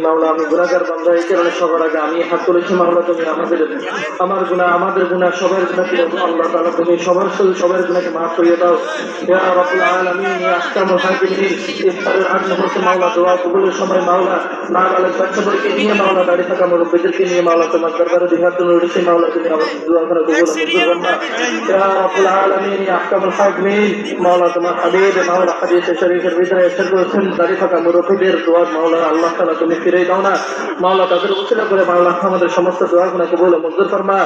মাওলা আমার আমাদের সবার তুমি সবার সবার সময় মাওলা তোমার দরবারে মাওলা, তুমি মাওলা, তোমার শরীফের ভিতরে এসে করেছেন দাঁড়িয়ে থাকা মুরব্বীদের দোয়া মাওলা আল্লাহ তালা তুমি ফিরে দাও না মাওলা তাদের উচিলা করে মাওলা আমাদের সমস্ত দোয়া গুলো কবুল মঞ্জুর ফরমা।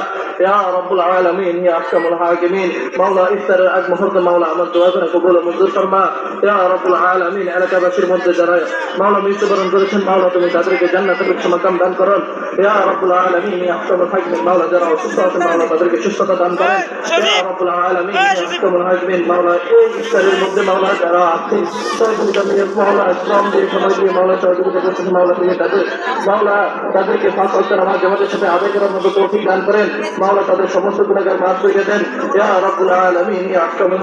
ইয়া রব্বুল আলামিন, ইয়া আহকামুল হাকিমিন মাওলা ইফতারের আগ মুহূর্তে মাওলা আমার দোয়া গুলো কবুল মঞ্জুর ফরমা। ইয়া রব্বুল আলামিন, এলাকাবাসীর মধ্যে যারা মাওলা মৃত্যুবরণ করেছেন মাওলা তুমি তাদেরকে জান্নাতের সমাকাম দান করুন। ইয়া রাব্বুল আলামিন ইয়া আহকামুল হাকিমিন মাওলা যারা অসুস্থ আছেন মাওলা তাদেরকে সুস্থতা দান করেন। ইয়া রাব্বুল আলামিন ইয়া আহকামুল হাকিমিন মাওলা এই ইফতারের মধ্যে মাওলা যারা সহযোগিতা নিয়ে মাওলা শ্রম দিয়ে সময় দিয়ে মাওলা সহযোগিতা করছেন মাওলা তুমি তাদের মাওলা তাদেরকে পাঁচ অক্ষর আমার জামাতের সাথে আদায় করার মতো তৌফিক দান করেন। মাওলা তাদের সমস্ত গুণাগার মাফ করে দেন। ইয়া রাব্বুল আলামিন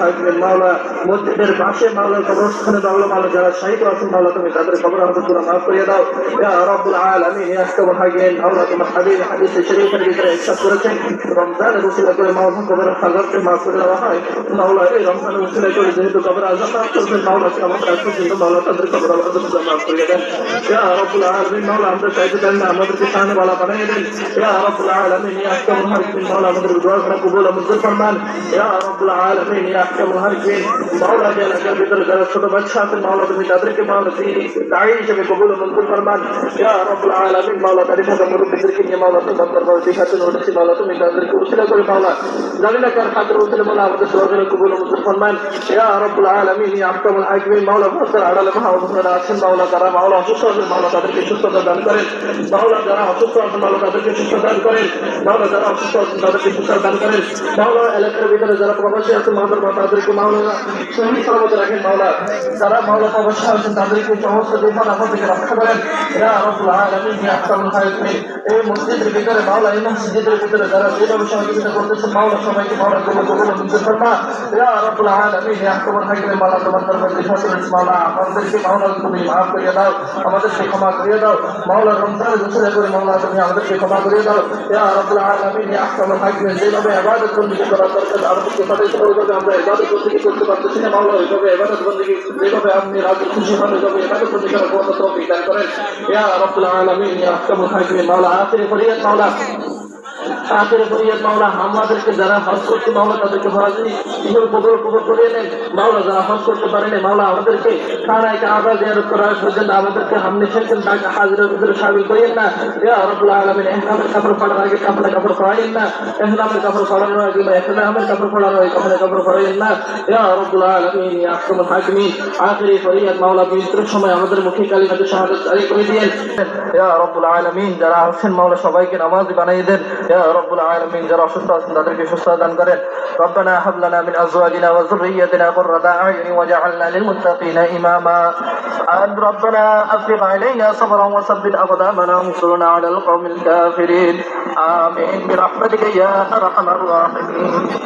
হাকিমিন মাওলা মসজিদের পাশে মাওলা কবরস্থানে মাওলা মাওলা যারা শহীদ আছেন মাওলা তুমি তাদের কবর আমাদের পুরো মাফ করে দাও। ইয়া রাব্বুল আলামিন ইয়া আহকামুল হাকিমিন মাওলা তোমার হাবিব হাদিসে শরীফের ভিতরে ইরশাদ করেছেন রমজানের উসিলা করে মাওলা কবরের হাজারকে মাফ করে দেওয়া হয় মাওলা এই রমজানের উসিলা করে যেহেতু কবর আজাব মাফ করবেন মাওলা আমাদের আজ পর্যন্ত মাওলা তাদের কবর আজাব মাফ করে দেন ইয়া রাব্বুল আলামিন মাওলা আমরা চাইতে দেন না আমাদেরকে সামনে বালা বানিয়ে দেন ইয়া রাব্বুল আলামিন ইয়া আহকামুল হাকিমিন মাওলা আমাদের দোয়া করা কবুল ও মঞ্জুর ফরমান ইয়া রাব্বুল আলামিন ইয়া আহকামুল হাকিমিন মাওলা যে এলাকার ভিতরে যারা ছোট বাচ্চা আছেন মাওলা তুমি মাওলা মাওলা মুরব্বীদেরকে নিয়ে মাওলা তোমার দরবারে দেখাতে উঠেছি মাওলা তুমি তাদেরকে উসিলা করে মাওলা। জানি না কার খাতির উসিলা মাওলা আমাদের করে কবুল মঞ্জুর ফরমান। ইয়া রাব্বুল আলামিন, ইয়া আহকামুল হাকিমিন, মাওলা ভরসার আড়ালে মহাবুদ্রা আছেন, মাওলা তারা মাওলা অসুস্থ আছেন, মাওলা তাদেরকে সুস্থতা দান করেন। মাওলা যারা অসুস্থ আছেন, মাওলা তাদেরকে সুস্থ দান করেন। মাওলা যারা অসুস্থ আছেন, তাদেরকে সুস্থ দান করেন। মাওলা এলাকার ভিতরে যারা প্রবাসী আছেন মাওলার মা তাদেরকে মাওলা সহি সলামত রাখেন, মাওলা। যারা মাওলা প্রবাসী আছেন, তাদেরকে সমস্ত আপদ থেকে রক্ষা করেন। ইয়া রাব্বুল আলামিন, ইয়া আহকামুল হাকিমিন। এই মসজিদের ভিতরে মাওলা এই মসজিদের ভিতরে যারা যেভাবে সহযোগিতা করতেছেন মাওলা সবাইকে মাওলা কবুল কবুল মঞ্জুর ফরমা ইয়া রাব্বুল আলামিন ইয়া আহকামুল হাকিমিন মাওলা তোমার দরবারে দিশা মাওলা। আমাদেরকে মাওলা তুমি মাফ করিয়ে দাও, আমাদেরকে ক্ষমা করিয়ে দাও। মাওলা রমজানের ঘোষণা করে মাওলা তুমি আমাদেরকে ক্ষমা করিয়ে দাও। ইয়া রাব্বুল আলামিন ইয়া আহকামুল হাকিমিন যেভাবে ইবাদত করা দরকার আমরা ইবাদত করতে পারতেছি না, মাওলা ইবাদত যেভাবে আপনি খুশি ইবাদত মাওলা আখিরি ফরিয়াদ মাওলা। আখের ফরিয়াদ মাওলা আমাদেরকে যারা হজ করতে মাওলা তাদেরকে ফরাজি হিসেবে কবর কবর করিয়ে নেন। মাওলা যারা হজ করতে পারেন মাওলা আমাদেরকে খানায় কাবা জিয়ারত করার জন্য আমাদেরকে হামনে শেখেন তাকে হাজিরের ভিতরে সামিল করিয়েন না। ইয়া রাব্বুল আলামিন ইহরামের কাপড় পরার আগে কাপড়ে কাপড় পরাইন না। ইহরামের কাপড় পরানোর আগে বা ইহরামের কাপড় পরানোর আগে কাপড়ে কাপড় পরাইন না। ইয়া রাব্বুল আলামিন, ইয়া আহকামুল হাকিমিন, আখিরি ফরিয়াদ মাওলা মৃত্যুর সময় আমাদের মুখে কালিমাতে শাহাদাত জারি করে দিয়েন। ইয়া রাব্বুল যারা আছেন মাওলা সবাইকে নামাজি বানিয়ে দেন। ইয়া রাব্বুল আলামিন যারা অসুস্থ আছেন তাদেরকে সুস্থতা দান করেন ربنا هب لنا من ازواجنا وذريتنا قرة اعين واجعلنا للمتقين اماما ربنا افرغ علينا صبرا وثبت اقدامنا وانصرنا على القوم الكافرين امين برحمتك يا ارحم الراحمين